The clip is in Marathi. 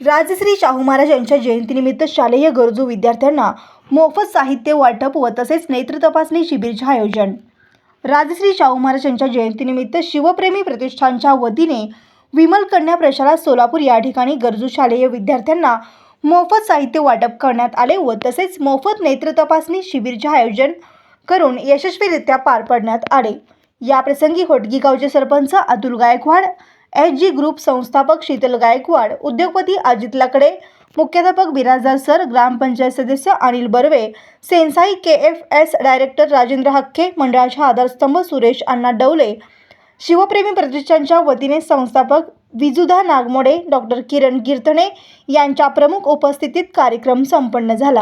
राजश्री शाहू महाराज यांच्या जयंतीनिमित्त शालेय गरजू विद्यार्थ्यांना मोफत साहित्य वाटप व तसेच नेत्र तपासणी शिबिरचे आयोजन. राजश्री शाहू महाराज यांच्या जयंतीनिमित्त शिवप्रेमी प्रतिष्ठानच्या वतीने विमल कन्या प्रशाला सोलापूर या ठिकाणी गरजू शालेय विद्यार्थ्यांना मोफत साहित्य वाटप करण्यात आले व तसेच मोफत नेत्र तपासणी शिबिरचे आयोजन करून यशस्वीरित्या पार पाडण्यात आले. याप्रसंगी होटगी गावचे sarpanch Atul Gaikwad H G group संस्थापक शीतल गायकवाड उद्योगपती अजित लाकडे मुख्याध्यापक बिराजदार सर ग्रामपंचायत सदस्य Anil Barve sensei K F S director Rajendra Hakke मंडळाचे आधारस्तंभ सुरेश अण्णा डवले शिवप्रेमी प्रतिष्ठानच्या वतीने संस्थापक विजुधा नागमोडे डॉक्टर किरण कीर्तने यांच्या प्रमुख उपस्थितीत कार्यक्रम संपन्न झाला.